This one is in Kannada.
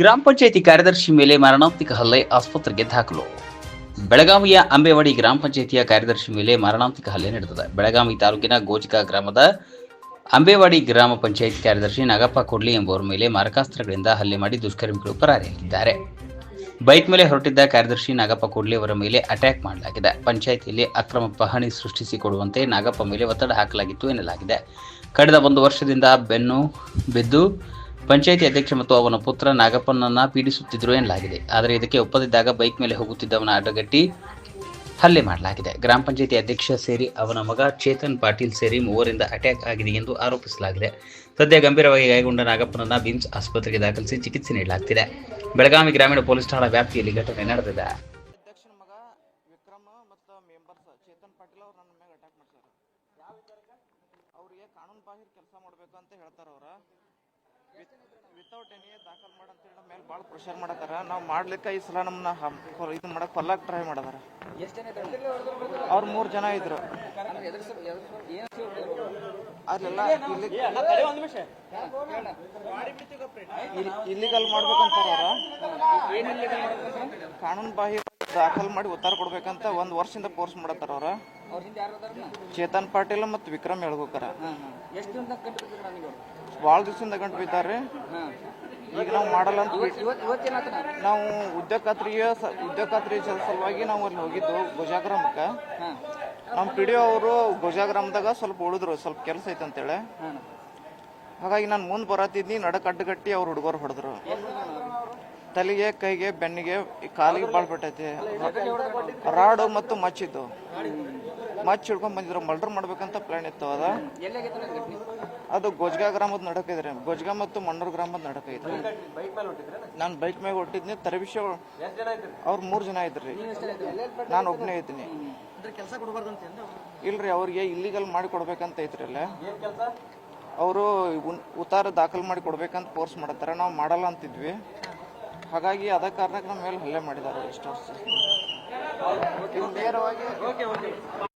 ಗ್ರಾಮ ಪಂಚಾಯಿತಿ ಕಾರ್ಯದರ್ಶಿ ಮೇಲೆ ಮಾರಣಾಂತಿಕ ಹಲ್ಲೆ ಆಸ್ಪತ್ರೆಗೆ ದಾಖಲು. ಬೆಳಗಾವಿಯ ಅಂಬೇವಾಡಿ ಗ್ರಾಮ ಪಂಚಾಯಿತಿಯ ಕಾರ್ಯದರ್ಶಿ ಮೇಲೆ ಮಾರಣಾಂತಿಕ ಹಲ್ಲೆ ನಡೆದಿದೆ. ಬೆಳಗಾವಿ ತಾಲೂಕಿನ ಗೋಜಿಕಾ ಗ್ರಾಮದ ಅಂಬೇವಾಡಿ ಗ್ರಾಮ ಪಂಚಾಯತ್ ಕಾರ್ಯದರ್ಶಿ ನಾಗಪ್ಪ ಕೊಡ್ಲಿ ಎಂಬುವರ ಮೇಲೆ ಮಾರಕಾಸ್ತ್ರಗಳಿಂದ ಹಲ್ಲೆ ಮಾಡಿ ದುಷ್ಕರ್ಮಿಗಳು ಪರಾರಿಯಾಗಿದ್ದಾರೆ. ಬೈಕ್ ಮೇಲೆ ಹೊರಟಿದ್ದ ಕಾರ್ಯದರ್ಶಿ ನಾಗಪ್ಪ ಕೊಡ್ಲಿ ಅವರ ಮೇಲೆ ಅಟ್ಯಾಕ್ ಮಾಡಲಾಗಿದೆ. ಪಂಚಾಯಿತಿಯಲ್ಲಿ ಅಕ್ರಮ ಪಹಣಿ ಸೃಷ್ಟಿಸಿಕೊಡುವಂತೆ ನಾಗಪ್ಪ ಮೇಲೆ ಒತ್ತಡ ಹಾಕಲಾಗಿತ್ತು ಎನ್ನಲಾಗಿದೆ. ಕಳೆದ ಒಂದು ವರ್ಷದಿಂದ ಬೆನ್ನು, ಬಿದ್ದು ಪಂಚಾಯಿತಿ ಅಧ್ಯಕ್ಷ ಮತ್ತು ಅವನ ಪುತ್ರ ನಾಗಪ್ಪನನ್ನ ಪೀಡಿಸುತ್ತಿದ್ದರು ಎನ್ನಲಾಗಿದೆ. ಆದರೆ ಇದಕ್ಕೆ ಒಪ್ಪದಿದ್ದಾಗ ಬೈಕ್ ಮೇಲೆ ಹೋಗುತ್ತಿದ್ದವನ ಅಡ್ಡಗಟ್ಟಿ ಹಲ್ಲೆ ಮಾಡಲಾಗಿದೆ. ಗ್ರಾಮ ಪಂಚಾಯಿತಿ ಅಧ್ಯಕ್ಷ ಸೇರಿ ಅವನ ಮಗ ಚೇತನ್ ಪಾಟೀಲ್ ಸೇರಿ ಮೂವರಿಂದ ಅಟ್ಯಾಕ್ ಆಗಿದೆ ಎಂದು ಆರೋಪಿಸಲಾಗಿದೆ. ಸದ್ಯ ಗಂಭೀರವಾಗಿ ಗಾಯಗೊಂಡ ನಾಗಪ್ಪನನ್ನ ಬಿಮ್ಸ್ ಆಸ್ಪತ್ರೆಗೆ ದಾಖಲಿಸಿ ಚಿಕಿತ್ಸೆ ನೀಡಲಾಗ್ತಿದೆ. ಬೆಳಗಾವಿ ಗ್ರಾಮೀಣ ಪೊಲೀಸ್ ಠಾಣಾ ವ್ಯಾಪ್ತಿಯಲ್ಲಿ ಘಟನೆ ನಡೆದಿದೆ. ಅವ್ರಿಗೆ ಕಾನೂನು ಬಾಹಿರ ಕೆಲಸ ಮಾಡಬೇಕು ಅಂತ ಹೇಳ್ತಾರೆ ಅವ್ರ ವಿತೌಟ್ ಎನಿ ದಾಖಲ್ ಮಾಡಂತೇಳಿ ನಮ್ಮ ಮೇಲೆ ಭಾಳ ಪ್ರೆಷರ್ ಮಾಡತ್ತಾರ. ನಾವು ಮಾಡ್ಲಿಕ್ಕೆ ಈ ಸಲ ನಮ್ಮನ್ನ ಇದು ಮಾಡಕ್ಕೆ ಕೊಲ್ಲಕ್ಕೆ ಟ್ರೈ ಮಾಡದಾರ. ಅವ್ರು ಮೂರು ಜನ ಇದ್ರು. ಅಲ್ಲೆಲ್ಲ ಇಲ್ಲಿಗಲ್ ಮಾಡ್ಬೇಕಂತಾರ ಅವ್ರ. ಕಾನೂನು ಬಾಹಿರ ದಾಖಲ್ ಮಾಡಿ ಉತ್ತರ ಕೊಡ್ಬೇಕಂತ ಒಂದ್ ವರ್ಷದಿಂದ ಕೋರ್ಸ್ ಮಾಡತ್ತಾರ ಅವ್ರ. ಚೇತನ್ ಪಾಟೀಲ್ ಮತ್ತು ವಿಕ್ರಮ್ ಹೇಳ್ಬೇಕಾರ ಭಾಳ ದಿವಸದಿಂದ ಗಂಟು ಬಿದ್ದಾರೆ ಈಗ ನಾವು ಮಾಡಲ್ಲ ಅಂತ ನಾವು ಉದ್ಯೋಗ ಖಾತ್ರಿಯ ಉದ್ಯೋಗ ಖಾತ್ರಿ ಸಲ- ಸಲುವಾಗಿ ನಾವು ಅಲ್ಲಿ ಹೋಗಿದ್ದು ಗೋಜಾಗ್ರಾಮಕ್ಕೆ. ನಮ್ಮ ಪಿ ಡಿ ಅವರು ಗೋಜಾಗ್ರಾಮದಾಗ ಸ್ವಲ್ಪ ಉಳಿದ್ರು ಸ್ವಲ್ಪ ಕೆಲಸ ಐತೆ ಅಂತೇಳಿ. ಹಾಗಾಗಿ ನಾನು ಮುಂದೆ ಬರತ್ತಿದ್ನಿ ನಡಕ ಅಡ್ಡಗಟ್ಟಿ ಅವ್ರು ಹುಡುಗರು ಹೊಡೆದ್ರು? ತಲೆಗೆ, ಕೈಗೆ, ಬೆನ್ನಿಗೆ, ಕಾಲಿಗೆ ಭಾಳ ಬಿಟ್ಟೈತಿ. ರಾಡು ಮತ್ತು ಮಚ್ಚಿದ್ದು ಮಚ್ಚ ಹಿಡ್ಕೊಂಡ್ ಬಂದಿದ್ರು. ಮರ್ಡರ್ ಮಾಡ್ಬೇಕಂತ ಪ್ಲಾನ್ ಇತ್ತು ಅದ. ಅದು ಗೊಜ್ಗ ಗ್ರಾಮದ ನಡಕ ಇದ್ರಿ ಗೊಜ್ಗ ಮತ್ತು ಮಣ್ಣೂರು ಗ್ರಾಮದ ನಡಕ ಐತ್ರಿ. ನಾನು ಬೈಕ್ ಮ್ಯಾಗ ಹೊಟ್ಟಿದ್ನಿ ತರಬಿಷ ಅವ್ರು ಮೂರು ಜನ ಇದ್ರಿ. ನಾನು ಒಬ್ಬನೇ ಇದ್ದೀನಿ ಇಲ್ರಿ, ಅವ್ರಿಗೆ ಇಲ್ಲಿಗಲ್ ಮಾಡಿ ಕೊಡ್ಬೇಕಂತ ಐತ್ರಿ ಅಲ್ಲೇ. ಅವರು ಉತ್ತಾರ ದಾಖಲು ಮಾಡಿ ಕೊಡ್ಬೇಕಂತ ಫೋರ್ಸ್ ಮಾಡತ್ತಾರ. ನಾವು ಮಾಡಲ್ಲ ಅಂತಿದ್ವಿ. ಹಾಗಾಗಿ ಅದ ಕಾರಣಕ್ಕೆ ನಮ್ಮ ಮೇಲೆ ಹಲ್ಲೆ ಮಾಡಿದ್ದಾರೆ ಎಷ್ಟು ನೇರವಾಗಿ